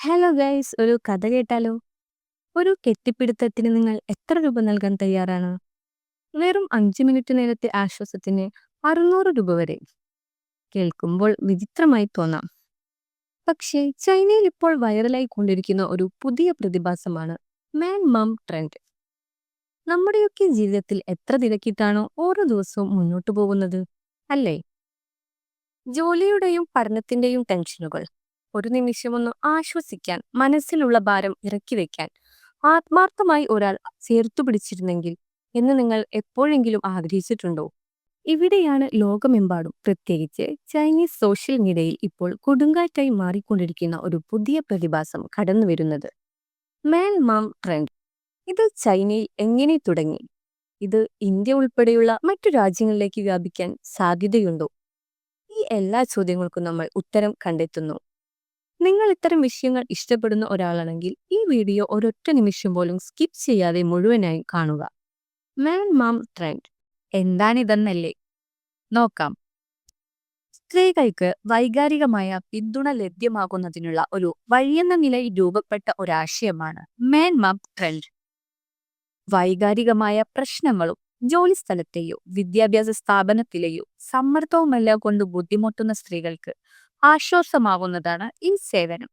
Hello guys ഒരു കഥ കേട്ടാലോ? ഒരു കെട്ടിപ്പിടുത്തത്തിന് നിങ്ങൾ എത്ര രൂപ നൽകാൻ തയ്യാറാണ്? വെറും അഞ്ച് മിനിറ്റ് നേരത്തെ ആശ്വാസത്തിന് അറുന്നൂറ് രൂപ വരെ. കേൾക്കുമ്പോൾ വിചിത്രമായി തോന്നാം. പക്ഷേ ചൈനയിൽ ഇപ്പോൾ വൈറലായി കൊണ്ടിരിക്കുന്ന ഒരു പുതിയ പ്രതിഭാസമാണ് മാൻ മം ട്രെൻഡ് നമ്മുടെയൊക്കെ ജീവിതത്തിൽ എത്ര തിരക്കിട്ടാണോ ഓരോ ദിവസവും മുന്നോട്ട് പോകുന്നത്? അല്ലേ? ജോലിയുടെയും പഠനത്തിന്റെയും ടെൻഷനുകൾ ഒരു നിമിഷമൊന്ന് ആശ്വസിക്കാൻ മനസ്സിലുള്ള ഭാരം ഇറക്കി വയ്ക്കാൻ ആത്മാർത്ഥമായി ഒരാൾ ചേർത്തു പിടിച്ചിരുന്നെങ്കിൽ എന്ന് നിങ്ങൾ എപ്പോഴെങ്കിലും ആഗ്രഹിച്ചിട്ടുണ്ടോ? ഇവിടെയാണ് ലോകമെമ്പാടും പ്രത്യേകിച്ച് ചൈനീസ് സോഷ്യൽ മീഡിയയിൽ ഇപ്പോൾ കൊടുങ്കാറ്റായി മാറിക്കൊണ്ടിരിക്കുന്ന ഒരു പുതിയ പ്രതിഭാസം കടന്നു വരുന്നത്. Man mum trend. ഇത് ചൈനയിൽ എങ്ങനെ തുടങ്ങി? ഇത് ഇന്ത്യ ഉൾപ്പെടെയുള്ള മറ്റു രാജ്യങ്ങളിലേക്ക് വ്യാപിക്കാൻ സാധ്യതയുണ്ടോ? ഈ എല്ലാ ചോദ്യങ്ങൾക്കും നമ്മൾ ഉത്തരം കണ്ടെത്തുന്നു. നിങ്ങൾ ഇത്തരം വിഷയങ്ങൾ ഇഷ്ടപ്പെടുന്ന ഒരാളാണെങ്കിൽ ഈ വീഡിയോ ഒരൊറ്റ നിമിഷം പോലും സ്കിപ്പ് ചെയ്യാതെ മുഴുവനായി കാണുക. മാൻ മാം ട്രെൻഡ് എന്താണിതെന്നല്ലേ? നോക്കാം. സ്ത്രീകൾക്ക് വൈകാരികമായ പിന്തുണ ലഭ്യമാകുന്നതിനുള്ള ഒരു വഴിയെന്ന നിലയിൽ രൂപപ്പെട്ട ഒരാശയമാണ്. മാൻ മാം ട്രെൻഡ് വൈകാരികമായ പ്രശ്നങ്ങളും ജോലിസ്ഥലത്തെയോ വിദ്യാഭ്യാസ സ്ഥാപനത്തിലെയോ സമ്മർദ്ദവുമെല്ലാം കൊണ്ട് ബുദ്ധിമുട്ടുന്ന സ്ത്രീകൾക്ക് ആശ്വാസമാകുന്നതാണ് ഈ സേവനം.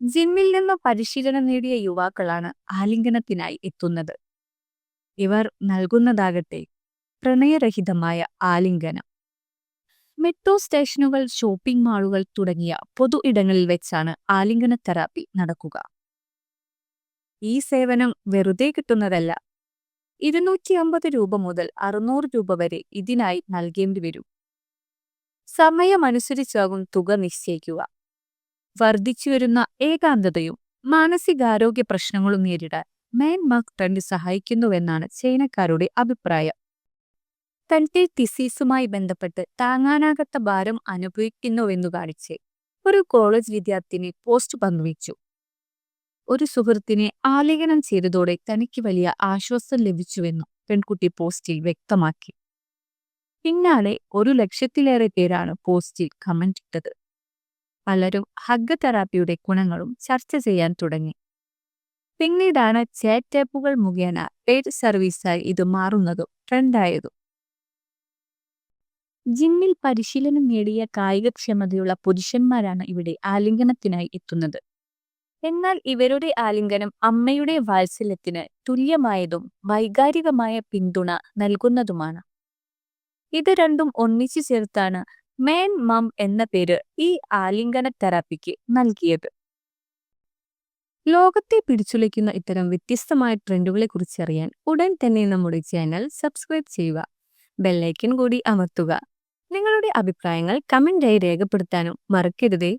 ജിമ്മിൽ നിന്ന് പരിശീലനം നേടിയ യുവാക്കളാണ് ആലിംഗനത്തിനായി എത്തുന്നത്. ഇവർ നൽകുന്നതാകട്ടെ പ്രണയരഹിതമായ ആലിംഗനം. മെട്രോ സ്റ്റേഷനുകൾ ഷോപ്പിംഗ് മാളുകൾ തുടങ്ങിയ പൊതു ഇടങ്ങളിൽ വെച്ചാണ് ആലിംഗന തെറാപ്പി നടക്കുക. ഈ സേവനം വെറുതെ കിട്ടുന്നതല്ല. ഇരുന്നൂറ്റി അമ്പത് രൂപ മുതൽ അറുന്നൂറ് രൂപ വരെ ഇതിനായി നൽകേണ്ടി വരും സമയമനുസരിച്ചാകും തുക നിശ്ചയിക്കുക. വർദ്ധിച്ചുവരുന്ന ഏകാന്തതയും മാനസികാരോഗ്യ പ്രശ്നങ്ങളും നേരിടാൻ മേൻ മാർക്ക് ട്രെൻഡ് സഹായിക്കുന്നുവെന്നാണ് ചൈനക്കാരുടെ അഭിപ്രായം. തന്റെ ഡിസീസുമായി ബന്ധപ്പെട്ട് താങ്ങാനാകാത്ത ഭാരം അനുഭവിക്കുന്നുവെന്നു കാണിച്ച് ഒരു കോളേജ് വിദ്യാർത്ഥിനി പോസ്റ്റ് പങ്കുവച്ചു. ഒരു സുഹൃത്തിനെ ആലിംഗനം ചെയ്തതോടെ തനിക്ക് വലിയ ആശ്വാസം ലഭിച്ചുവെന്നും പെൺകുട്ടി പോസ്റ്റിൽ വ്യക്തമാക്കി. പിന്നാലെ ഒരു ലക്ഷത്തിലേറെ പേരാണ് പോസ്റ്റിൽ കമന്റ് ഇട്ടത്. പലരും ഹഗ് തെറാപ്പിയുടെ ഗുണങ്ങളും ചർച്ച ചെയ്യാൻ തുടങ്ങി. പിന്നീടാണ് ചാറ്റ് ആപ്പുകൾ മുഖേന പെയ്ഡ് സർവീസായി ഇത് മാറുന്നതും ട്രെൻഡായതും. ജിമ്മിൽ പരിശീലനം നേടിയ കായികക്ഷമതയുള്ള പുരുഷന്മാരാണ് ഇവിടെ ആലിംഗനത്തിനായി എത്തുന്നത്. എന്നാൽ ഇവരുടെ ആലിംഗനം അമ്മയുടെ വാത്സല്യത്തിന് തുല്യമായതും വൈകാരികമായ പിന്തുണ നൽകുന്നതുമാണ്. ഇത് രണ്ടും ഒന്നിച്ചു ചേർത്താണ് മേൻ മം എന്ന പേര് ഈ ആലിംഗന തെറാപ്പിക്ക് നൽകിയത്. ലോകത്തെ പിടിച്ചുലയ്ക്കുന്ന ഇത്തരം വ്യത്യസ്തമായ ട്രെൻഡുകളെ കുറിച്ച് അറിയാൻ ഉടൻ തന്നെ നമ്മുടെ ചാനൽ സബ്സ്ക്രൈബ് ചെയ്യുക ബെല്ലൈക്കൻ കൂടി അമർത്തുക. നിങ്ങളുടെ അഭിപ്രായങ്ങൾ കമന്റായി രേഖപ്പെടുത്താനും മറക്കരുതേ.